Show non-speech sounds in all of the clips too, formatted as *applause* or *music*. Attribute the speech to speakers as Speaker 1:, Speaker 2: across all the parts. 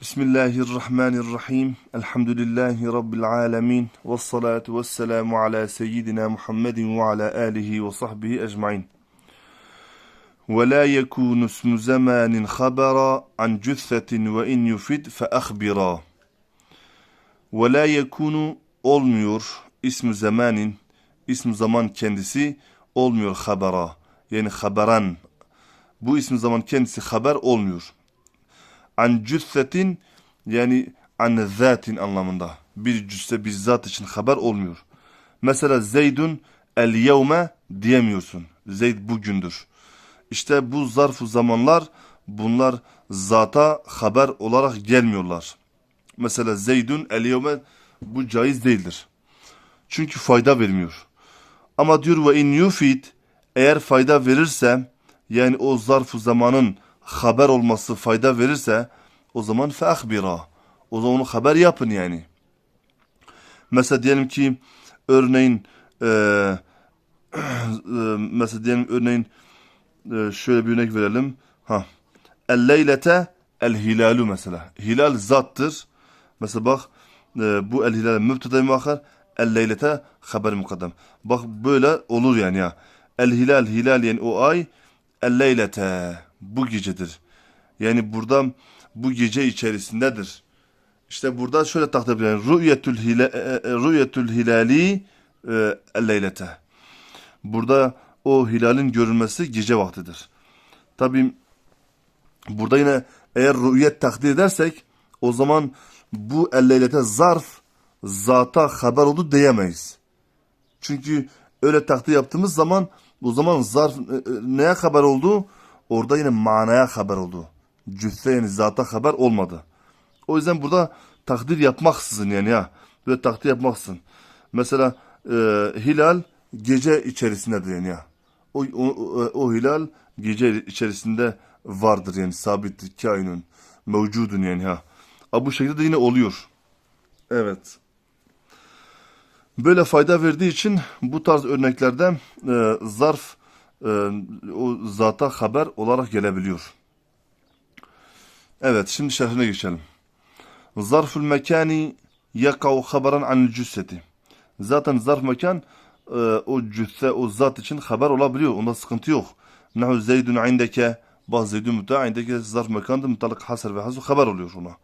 Speaker 1: Bismillahirrahmanirrahim. Elhamdülillahi Rabbil alemin. Ve salatu ve selamu ala seyyidina Muhammedin ve ala alihi ve sahbihi ecmain. Ve la yekunu ismu zamanin habara an cüssetin ve in yufid fe akhbira. Ve la yekunu olmuyor ismu zamanin, ismu zaman kendisi olmuyor habara. Yani haberan. Bu ismi zaman kendisi haber olmuyor an cüssetin yani an zatin anlamında. Bir cüsse bir zat için haber olmuyor. Mesela Zeydun el yevme diyemiyorsun. Zeyd bugündür. İşte bu zarf zamanlar bunlar zata haber olarak gelmiyorlar. Mesela Zeydun el yevme bu caiz değildir. Çünkü fayda vermiyor. Ama diyor ve in yufid eğer fayda verirse yani o zarf zamanın haber olması fayda verirse o zaman feahbira. O zaman onu haber yapın yani. Mesela diyelim ki örneğin e, *coughs* e, mesela diyelim örneğin e, şöyle bir örnek verelim. Ha. El leylete el hilalu mesela. Hilal zattır. Mesela bak e, bu el hilal mübteda muakhar el leylete haber mukaddem. Bak böyle olur yani ya. El hilal hilal yani o ay el leylete bu gecedir. Yani burada bu gece içerisindedir. İşte burada şöyle takdir edilen rü'yetül hila, e, e, rü'yetül hilali e, leylete. Burada o hilalin görülmesi gece vaktidir. Tabi burada yine eğer rü'yet takdir edersek o zaman bu elleylete zarf zata haber oldu diyemeyiz. Çünkü öyle takdir yaptığımız zaman o zaman zarf neye haber oldu? Orada yine manaya haber oldu. Cüsse yani zata haber olmadı. O yüzden burada takdir yapmaksızın yani ya. Böyle takdir yapmaksızın. Mesela e, hilal gece içerisindedir yani ya. O, o, o, o hilal gece içerisinde vardır yani sabittir kainun. Mevcudun yani ha. Bu şekilde de yine oluyor. Evet. Böyle fayda verdiği için bu tarz örneklerde e, zarf e, o zata haber olarak gelebiliyor. Evet şimdi şerhine geçelim. Zarful mekani yakav haberan anil cüsseti. Zaten zarf mekan e, o cüsse o zat için haber olabiliyor. Onda sıkıntı yok. Nahu zeydun indeke bazı zeydun müta indeke zarf mekandır. Mutalak hasar ve hasu haber oluyor ona.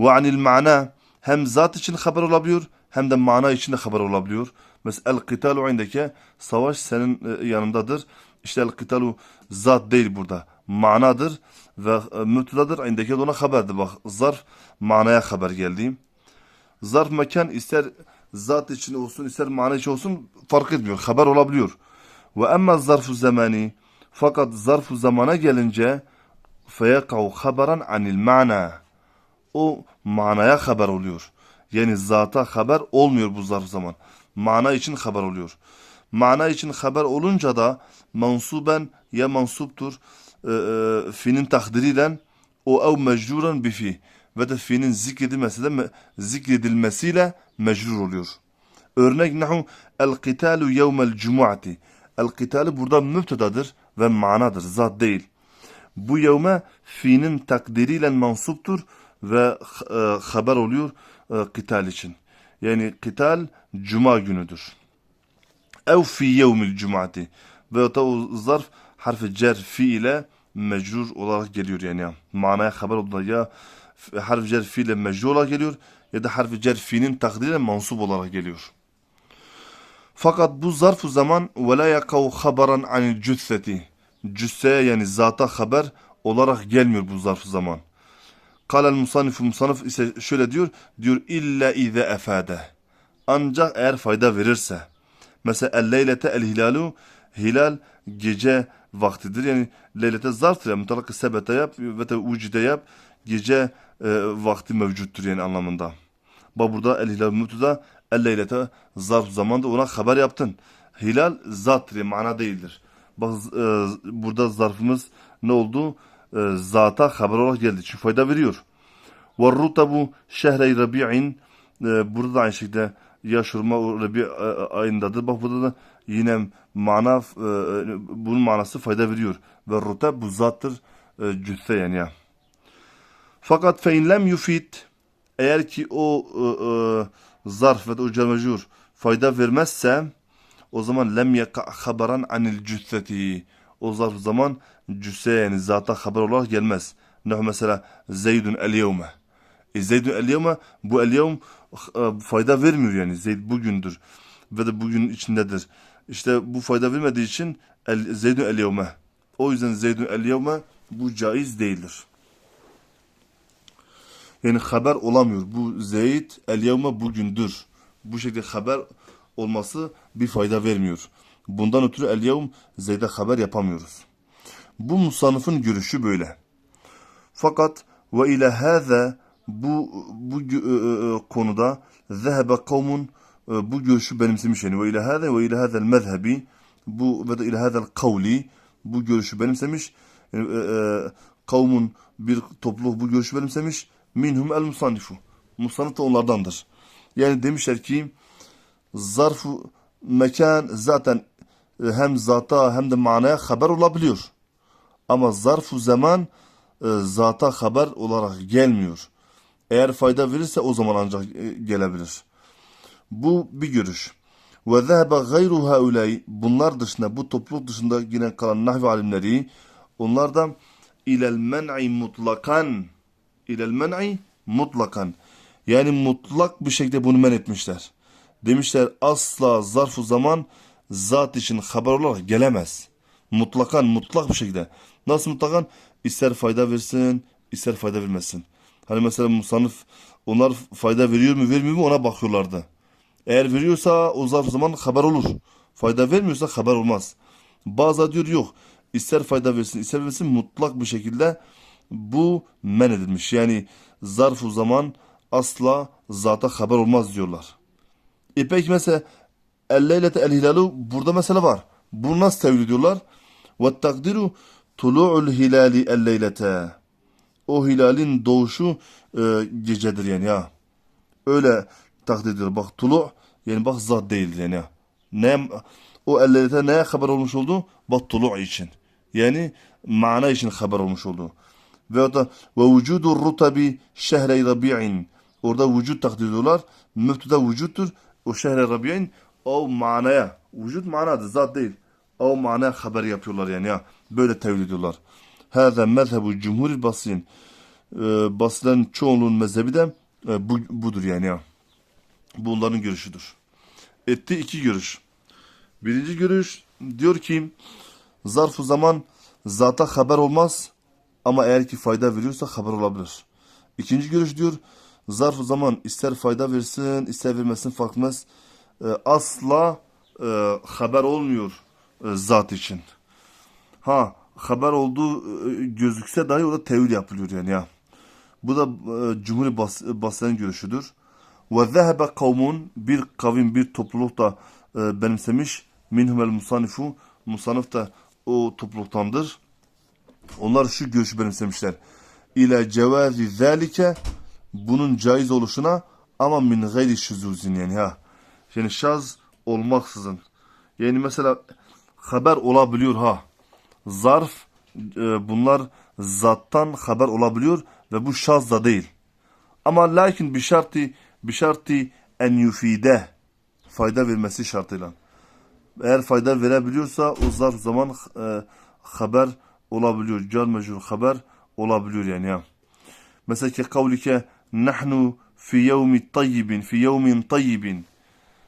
Speaker 1: Ve anil mana hem zat için haber olabiliyor hem de mana için de haber olabiliyor. Mesela el kitalu indeke savaş senin e, yanındadır. İşte el kitalu zat değil burada. Manadır ve e, mütladır. İndeki ona haberdir. Bak zarf manaya haber geldi. Zarf mekan ister zat için olsun ister mana için olsun fark etmiyor. Haber olabiliyor. Ve emma zarfu zamani fakat zarfu zamana gelince feyakav haberan anil mana o manaya haber oluyor. Yani zata haber olmuyor bu zarf zaman. Mana için haber oluyor. Mana için haber olunca da mansuben ya mansuptur fi'nin takdiriyle o ev mecruran bi fi ve de fi'nin zikredilmesi de zikredilmesiyle mecrur oluyor. Örnek nahu el qitalu yevmel cumuati. El qitalu burada mübtedadır ve manadır, zat değil. Bu yevme fi'nin takdiriyle mansuptur ve e, haber oluyor e, qital için. Yani qital cuma günüdür. Ev fi yevmil cumati. Ve o zarf harfi cer fi ile mecrur olarak geliyor yani. Ya. Manaya haber olduğunda ya harf cer fi ile mecrur olarak geliyor ya da harf cer fi'nin takdiriyle mansup olarak geliyor. Fakat bu zarf zaman ve la yakav haberan anil cüsseti. Cüsseye yani zata haber olarak gelmiyor bu zarf zaman. Kalel musanif musanif ise şöyle diyor. Diyor illa ize efade. Ancak eğer fayda verirse. Mesela el leylete el hilalu hilal gece vaktidir. Yani leylete zarftır. Yani mutlaka sebete yap ve de vücude yap. Gece e, vakti mevcuttur yani anlamında. Bak burada el hilal mütuda el leylete zarf zamanda ona haber yaptın. Hilal zattır yani mana değildir. Bak e, burada zarfımız ne oldu? E, zata haber olarak geldi. Çünkü fayda veriyor. Ve rutabu şehre rabi'in e, burada da aynı şekilde yaşurma Rabi ayındadır. Bak burada da yine mana e, bunun manası fayda veriyor. Ve rutab bu zattır e, cüsse yani ya. Fakat fe in lem yufid eğer ki o e, e, zarf ve o cemecur fayda vermezse o zaman lem yeka haberan anil cüsseti. O zarf zaman cüsse yani zata haber olarak gelmez. Ne mesela Zeydun el yevme. E Zeydun el yevme bu el yevm e, fayda vermiyor yani. Zeyd bugündür ve de bugün içindedir. İşte bu fayda vermediği için el, Zeydun el. O yüzden Zeydun el bu caiz değildir. Yani haber olamıyor. Bu Zeyd el bugündür. Bu şekilde haber olması bir fayda vermiyor. Bundan ötürü el yevm Zeyd'e haber yapamıyoruz. Bu musanıfın görüşü böyle. Fakat ve ile hâze bu bu e, e, konuda zehebe kavmun bu görüşü benimsemiş yani ve ile hâze ve ile hâzel mezhebi bu ve de ile hâzel kavli bu görüşü benimsemiş. Yani, e, e, kavmun bir topluluk bu görüşü benimsemiş. Minhum el musannifu. Musannif da onlardandır. Yani demişler ki zarfu mekan zaten e, hem zata hem de manaya haber olabiliyor. Ama zarfu zaman e, zata haber olarak gelmiyor. Eğer fayda verirse o zaman ancak e, gelebilir. Bu bir görüş. Ve zehebe gayru haulay bunlar dışında bu topluluk dışında yine kalan nahvi alimleri onlar da ilel men'i mutlakan ilel men'i mutlakan yani mutlak bir şekilde bunu men etmişler. Demişler asla zarfu zaman zat için haber olarak gelemez. Mutlakan mutlak bir şekilde. Nasıl mutlakan? İster fayda versin, ister fayda vermesin. Hani mesela musanıf onlar fayda veriyor mu vermiyor mu ona bakıyorlardı. Eğer veriyorsa o zaman haber olur. Fayda vermiyorsa haber olmaz. Bazı diyor yok. İster fayda versin ister vermesin mutlak bir şekilde bu men edilmiş. Yani zarfu zaman asla zata haber olmaz diyorlar. E peki mesela el-leylete el-hilalu burada mesele var. Bunu nasıl tevil ediyorlar? Ve takdiru tulu'ul hilali el-leylete. O hilalin doğuşu e, gecedir yani ya. Öyle takdir ediyor. Bak tulu yani bak zat değildir yani ya. Ne, o el-leylete neye haber olmuş oldu? Bak tulu için. Yani mana için haber olmuş oldu. Ve da ve vücudu rutabi şehre rabi'in. Orada vücut takdir ediyorlar. Müftüde vücuttur. O şehre rabi'in o manaya. Vücut manadır zat değil. O manaya haber yapıyorlar yani ya. Böyle tevil ediyorlar. Hâzâ mezhebu cumhuril basrin. Ee, basların çoğunluğun mezhebi de e, bu, budur yani ya. Bunların görüşüdür. Etti iki görüş. Birinci görüş diyor ki zarf zaman zata haber olmaz ama eğer ki fayda veriyorsa haber olabilir. İkinci görüş diyor zarf zaman ister fayda versin ister vermesin fark etmez. E, asla e, haber olmuyor e, zat için. Ha haber olduğu e, gözükse dahi o da tevil yapılıyor yani ya. Bu da e, Cumhur Bas Basri'nin görüşüdür. Ve zehebe kavmun bir kavim bir topluluk da e, benimsemiş. Minhumel musanifu musanif da o topluluktandır. Onlar şu görüşü benimsemişler. İle cevazi zalike bunun caiz oluşuna ama min gayri şuzuzin yani ha. Yani şaz olmaksızın. Yani mesela haber olabiliyor ha. Zarf e, bunlar zattan haber olabiliyor ve bu şaz da değil. Ama lakin bir şartı bir şartı en yufide fayda vermesi şartıyla. Eğer fayda verebiliyorsa o zarf zaman e, haber olabiliyor. Car mecrur haber olabiliyor yani ya. Mesela ki kavlike nahnu fi yevmi tayyibin fi yevmin tayyibin.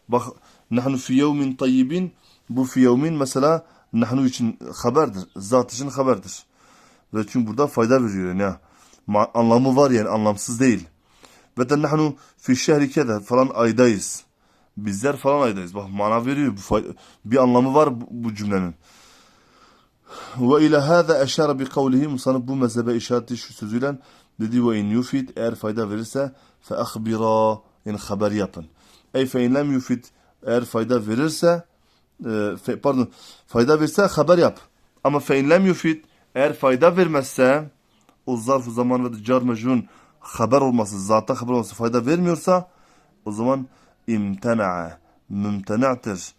Speaker 1: Bak nahnu fi yevmin tayyibin bu fi yevmin mesela nahnu için haberdir. Zat için haberdir. Ve çünkü burada fayda veriyor yani ya. Anlamı var yani anlamsız değil. Ve de nahnu fi şehri kede falan aydayız. Bizler falan aydayız. Bak mana veriyor. Bu bir anlamı var bu, bu cümlenin. Ve ile hâze eşâre bi kavlihi musanıf bu mezhebe işareti şu sözüyle dedi ve in yufid eğer fayda verirse fe akhbira yani haber yapın. Ey fe in lem yufid eğer fayda verirse e, pardon fayda verirse haber yap. Ama fe in lem yufid eğer fayda vermezse o zarf zaman ve car haber olması, zata haber olması fayda vermiyorsa o zaman imtena'a mümtena'tır.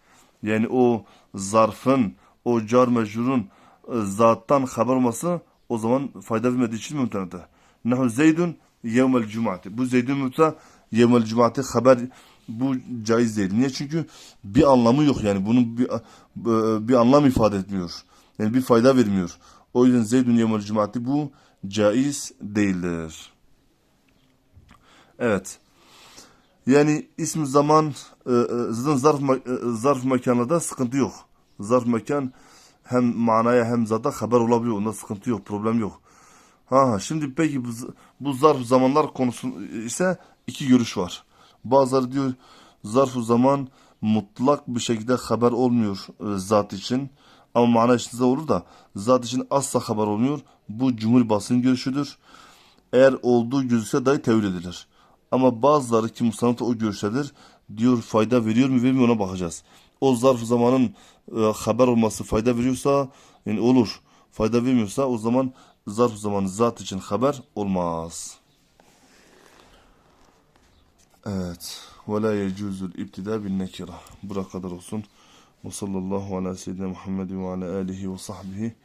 Speaker 1: Yani o zarfın, o car mecrurun e, zattan haber olması o zaman fayda vermediği için mümtenadır. Nehu Zeydun yevmel cumati. Bu Zeydun müta yevmel cumati haber bu caiz değil. Niye? Çünkü bir anlamı yok yani. Bunun bir, bir anlam ifade etmiyor. Yani bir fayda vermiyor. O yüzden Zeydun yevmel cumati bu caiz değildir. Evet. Yani ismi zaman e, e, zarf, e, zarf mekanlarda sıkıntı yok. Zarf mekan hem manaya hem zata haber olabiliyor. Onda sıkıntı yok, problem yok. Ha, şimdi peki bu, bu zarf zamanlar konusu ise iki görüş var. Bazıları diyor zarf zaman mutlak bir şekilde haber olmuyor e, zat için. Ama mana içinde olur da zat için asla haber olmuyor. Bu cumhur basın görüşüdür. Eğer olduğu gözükse dahi tevil edilir. Ama bazıları ki musanat o görüştedir. Diyor fayda veriyor mu vermiyor ona bakacağız. O zarf zamanın e, haber olması fayda veriyorsa yani olur. Fayda vermiyorsa o zaman zarf zamanı zat için haber olmaz. Evet. Ve la yecuzul ibtida bin nekira. Buraya kadar olsun. Ve sallallahu ala seyyidina Muhammed ve ala alihi ve.